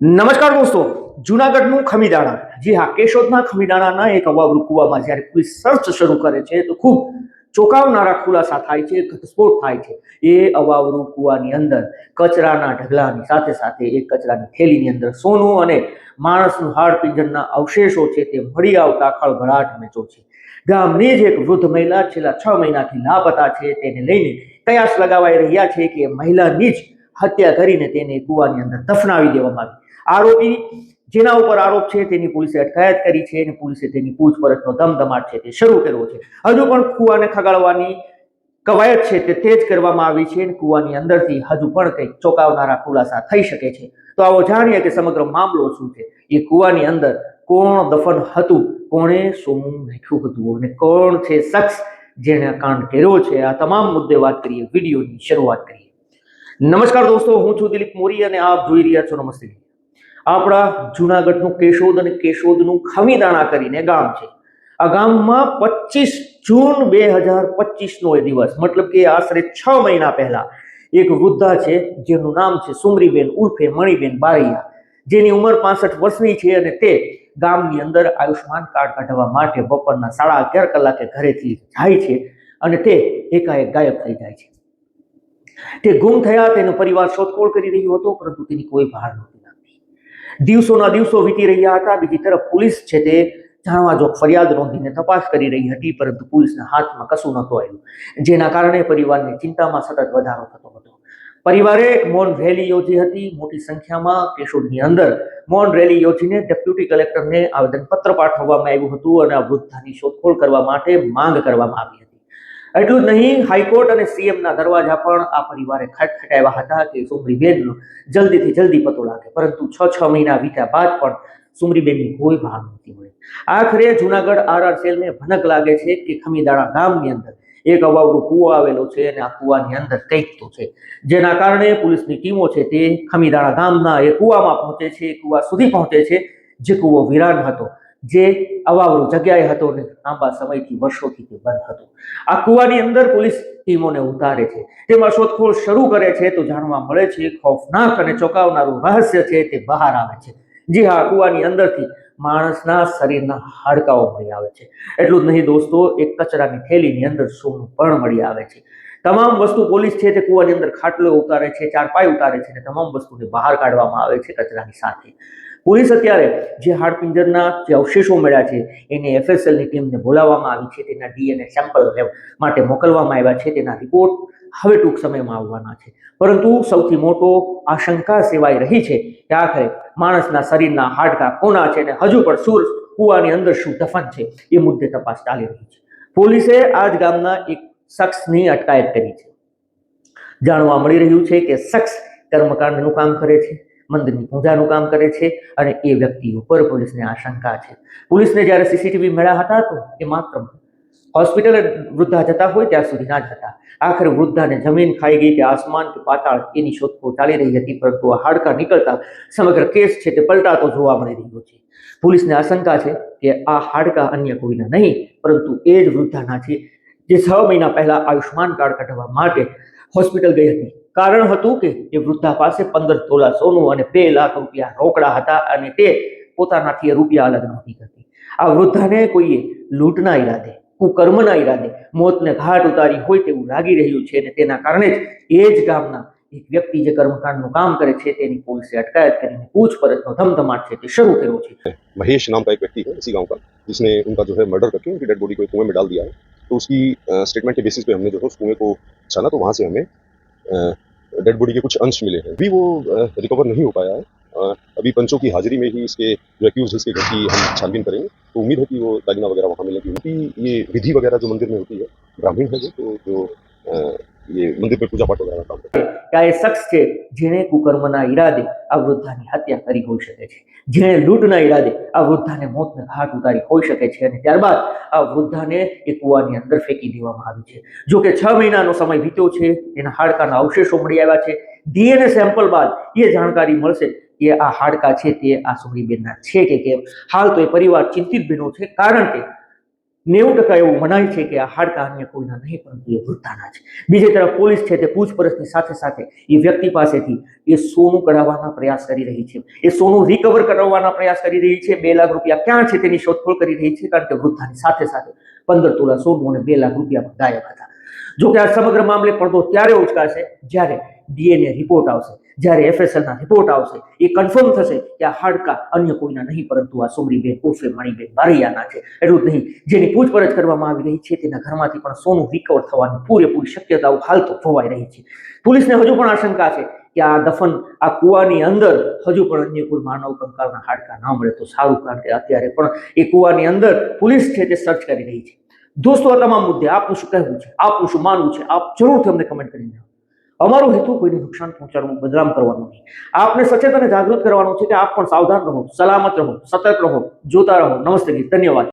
નમસ્કાર દોસ્તો, જુનાગઢનું ખમીદાણા. જી હા, કેશોદના ખમીદાણાના એક અવાવરૂ કુવામાં જ્યારે પોલીસ સર્ચ શરૂ કરે છે, તો ખૂબ ચોંકાવનારા ખુલાસા થાય છે, ઘટસ્ફોટ થાય છે. એ અવાવરૂ કુવાની અંદર કચરાના ઢગલાની સાથે સાથે એ કચરાની થેલીની અંદર સોનું અને માણસનું હાડ પિંજરના અવશેષો છે તે મળી આવતા ખળભળાટ મેચો છે. ગામની જ એક વૃદ્ધ મહિલા છેલ્લા છ મહિનાથી લાપતા છે, તેને લઈને કયાસ લગાવાઈ રહ્યા છે કે મહિલાની જ હત્યા કરીને તેને કુવાની અંદર દફનાવી દેવામાં આવી. આરોપી જેના ઉપર આરોપ છે, તેની પોલીસે અટકાયત કરી છે અને પોલીસે તેની પૂછપરછનો ધમધમાટ છે તે શરૂ કર્યો છે. હજુ પણ કુવાને ખગાડવાની કવાયત છે તે તેજ કરવામાં આવી છે અને કુવાની અંદરથી હજુ પણ કંઈક ચોંકાવનારા ખુલાસા થઈ શકે છે. તો આવો જાણીએ કે સમગ્ર મામલો શું છે? એ કુવાની અંદર કોણ દફન હતું? કોણે સોનું નાખ્યું હતું? અને કોણ છે શખ્સ જેણે કાંડ કર્યો છે? આ તમામ મુદ્દે વાત કરીએ, વિડીયોની શરૂઆત કરીએ. નમસ્કાર દોસ્તો, હું છું દિલીપ મોરી અને આપ જોઈ રહ્યા છો નમસ્તે. આપણા જુનાગઢનું કેશોદ અને કેશોદનું ખમીદાણા કરીને ગામ છે. આ ગામમાં પચીસ જૂન બે હજાર પચીસનો એ દિવસ, મતલબ કે આશરે છ મહિના પહેલા, એક વૃદ્ધા છે, જેનું નામ છે સુમરીબેન ઉર્ફે મણીબેન બારૈયા, જેની ઉંમર પાસઠ વર્ષની છે અને તે ગામની અંદર આયુષ્માન કાર્ડ કાઢવા માટે બપોરના સાડા અગિયાર કલાકે ઘરેથી જાય છે અને તે એકાએક ગાયબ થઈ જાય છે. તે ગુમ થયા, તેનો પરિવાર શોધખોળ કરી રહ્યો હતો, પરંતુ તેની કોઈ ભાર નહોતી. દિવસોના દિવસો વીતી રહ્યા હતા. બીજી તરફ પોલીસ છે તે જાણવા જો ફરિયાદ નોંધીને તપાસ કરી રહી હતી, પરંતુ પોલીસના હાથમાં કશું નહોતું આવ્યું. જેના કારણે પરિવારની ચિંતામાં સતત વધારો થતો હતો. પરિવારે મૌન રેલી યોજી હતી. મોટી સંખ્યામાં કેશોદની અંદર મૌન રેલી યોજીને ડેપ્યુટી કલેક્ટરને આવેદનપત્ર પાઠવવામાં આવ્યું હતું અને આ વૃદ્ધાની શોધખોળ કરવા માટે માંગ કરવામાં આવી હતી. એટલું જ નહીં હાઈકોર્ટ અને સીએમના દરવાજા પણ આ પરિવારે ખટખટાવ્યા હતા કે સુમરીબેનનો જલ્દીથી જલ્દી પતો લાગે. પરંતુ છ છ મહિના વીત્યા બાદ પણ સુમરીબેનની કોઈ ભાર નથી મળી. આખરે જુનાગઢ આરઆર સેલને ભનક લાગે છે કે ખમીદાણા ગામની અંદર એક અવાવડું કૂવો આવેલો છે અને આ કૂવાની અંદર કંઈક તો છે. જેના કારણે પોલીસની ટીમો છે તે ખમીદાણા ગામના એ કૂવામાં પહોંચે છે, કૂવા સુધી પહોંચે છે, જે કૂવો વિરાન હતો. જે અવાવરું જગ્યાએ હતો ને લાંબા સમયથી, વર્ષોથી તે બંધ હતો. આ કુવાની અંદર પોલીસ ટીમોને ઉતારે છે. તેમાં શોધખોળ શરૂ કરે છે તો જાણવા મળે છે ખોફનાક અને ચોંકાવનારું રહસ્ય છે તે બહાર આવે છે. જી હા કૂવાની અંદરથી માણસના શરીરના હાડકાઓ મળી આવે છે. એટલું જ નહીં દોસ્તો, એક કચરાની થેલીની અંદર સોનું પણ મળી આવે છે. તમામ વસ્તુ પોલીસ છે તે કૂવાની અંદર ખાટલો ઉતારે છે ચારપાઈ ઉતારે છે અને તમામ વસ્તુને બહાર કાઢવામાં આવે છે કચરાની સાથે. પોલીસ અત્યારે જે હાડપિંજરના જે અવશેષો મળ્યા છે, એને એફએસએલની ટીમને બોલાવવામાં આવી છે. તેના ડીએનએ સેમ્પલ માટે મોકલવામાં આવ્યા છે. તેના રિપોર્ટ હવે ટૂંક સમયમાં આવવાના છે. પરંતુ સૌથી મોટો આશંકા સેવાઈ રહી છે કે આખરે માણસના શરીરના હાડકા કોના છે અને હજુ પણ સુર કુવાની અંદર શું દફન છે એ મુદ્દે તપાસ ચાલી રહી છે. પોલીસે આ જ ગામના એક શખ્સની અટકાયત કરી છે. જાણવા મળી રહ્યું છે કે શખ્સ કર્મકાંડનું કામ કરે છે. મંદિરની પૂજાનું કામ કરે છે અને એ વ્યક્તિ ઉપર પોલીસને આશંકા છે. પોલીસને જ્યારે સીસીટીવી મળ્યા હતા તો એ માત્ર હોસ્પિટલ વૃદ્ધા જતા હોય ત્યાં સુધી ના જ હતા આખરે વૃદ્ધાને જમીન ખાઈ ગઈ કે આસમાન કે પાતાળ એની શોધખોળ ચાલી રહી હતી પરંતુ આ હાડકા નીકળતા સમગ્ર કેસ છે તે પલટાતો જોવા મળી રહ્યો છે. પોલીસને આશંકા છે કે આ હાડકા અન્ય કોઈના નહીં, પરંતુ એ જ વૃદ્ધાના છે જે છ મહિના પહેલા આયુષ્માન કાર્ડ કઢાવવા માટે હોસ્પિટલ ગઈ હતી. કારણ હતું કે એ વૃદ્ધા પાસે પંદર તોલા સોનું અને બે લાખ રૂપિયા રોકડા હતા અને તે પોતાનાથી એ રૂપિયા અલગ નહોતી કરતી આ વૃદ્ધાને કોઈએ લૂંટના ઈરાદે કુકર્મના ઈરાદે મોતને ઘાટ ઉતારી હોય તેવું લાગી રહ્યું છે અને તેના કારણે જ એ જ ગામના એક વ્યક્તિ જે કર્મકાંડનું કામ કરે છે તેની પોલીસે અટકાયત કરીને પૂછપરછનો ધમધમાટ છે તે શરૂ કર્યો છે महेश नाम का एक व्यक्ति है इसी गांव का जिसने उनका जो है मर्डर करके उनकी डेड बॉडी को एक कुएं में डाल दिया है तो उसकी स्टेटमेंट के बेसिस पे हमने जो है उस कुएं को छाना तो वहाँ से हमें डेड बॉडी के कुछ अंश मिले हैं। अभी वो रिकवर नहीं हो पाया है। अभी पंचों की हाजिरी में ही इसके जो एक्यूज इसके घर की हम छानबीन करेंगे। तो उम्मीद है कि वो दागिना वगैरह वहाँ मिलेगी। क्योंकि ये विधि वगैरह जो मंदिर में होती है, ब्राह्मीण है जो तो जो ये मंदिर पर पूजा पाठ वगैरह का काम करते हैं। કે આ એ શખ્સ છે જેણે કુકર્મના ઈરાદે આ વૃદ્ધાની હત્યા કરી હોઈ શકે છે. જેણે લૂંટના ઈરાદે આ વૃદ્ધાને મોતને ઘાટ ઉતારી હોઈ શકે છે અને ત્યારબાદ આ વૃદ્ધાને એ કૂવાની અંદર ફેંકી દેવામાં આવી છે. જો કે છ મહિનાનો સમય વીત્યો છે એના હાડકાના અવશેષો મળી આવ્યા છે. ડીએનએ સેમ્પલ બાદ એ જાણકારી મળશે કે આ હાડકા છે તે આ સુમરીબેનના છે કે કેમ. હાલ તો એ પરિવાર ચિંતિત બન્યો છે કારણ કે નેવું ટકા એવું મનાય છે કે આ હાડકા અન્ય કોઈના નહીં, પરંતુ એ વૃદ્ધાના છે. બીજી તરફ પોલીસ છે તે પૂછપરછની સાથે સાથે એ વ્યક્તિ પાસેથી એ સોનું કઢાવવાના પ્રયાસ કરી રહી છે. એ સોનું રિકવર કરાવવાના પ્રયાસ કરી રહી છે. બે લાખ રૂપિયા ક્યાં છે તેની શોધખોળ કરી રહી છે કારણ કે વૃદ્ધાની સાથે સાથે પંદર તોલા સોનું અને બે લાખ રૂપિયા ગાયબ હતા. જો કે આ સમગ્ર મામલે પડદો ત્યારે ઉચકાશે જ્યારે ડીએનએ રિપોર્ટ આવશે. જ્યારે એફએસએલના રિપોર્ટ આવશે, એ કન્ફર્મ થશે કે આ હાડકા અન્ય કોઈના નહીં, પરંતુ આ સુમરીબેન ઉર્ફે મણીબેન બારૈયાના છે. એટલું જ નહીં, જેની પૂછપરછ કરવામાં આવી રહી છે, તેના ઘરમાંથી પણ સોનું રિકવર થવાની પૂરેપૂરી શક્યતાઓ હાલ તો જોવાઈ રહી છે. પોલીસને હજુ પણ આશંકા છે કે આ દફન આ કૂવાની અંદર હજુ પણ અન્ય કોઈ માનવ કંકાળના હાડકા ના મળે તો સારું, કારણ કે અત્યારે પણ એ કૂવાની અંદર પોલીસ છે તે સર્ચ કરી રહી છે. દોસ્તો, આ તમામ મુદ્દે આપનું શું કહેવું છે? આપનું શું માનવું છે? આપ જરૂરથી અમને કમેન્ટ કરીને જણાવો. અમારો હેતુ કોઈને નુકસાન પહોંચાડવું, બદનામ કરવાનો નહીં આપને સચેત અને જાગૃત કરવાનો છે કે આપ પણ સાવધાન રહો, સલામત રહો, સતર્ક રહો, જોતા રહો. નમસ્તે ધન્યવાદ.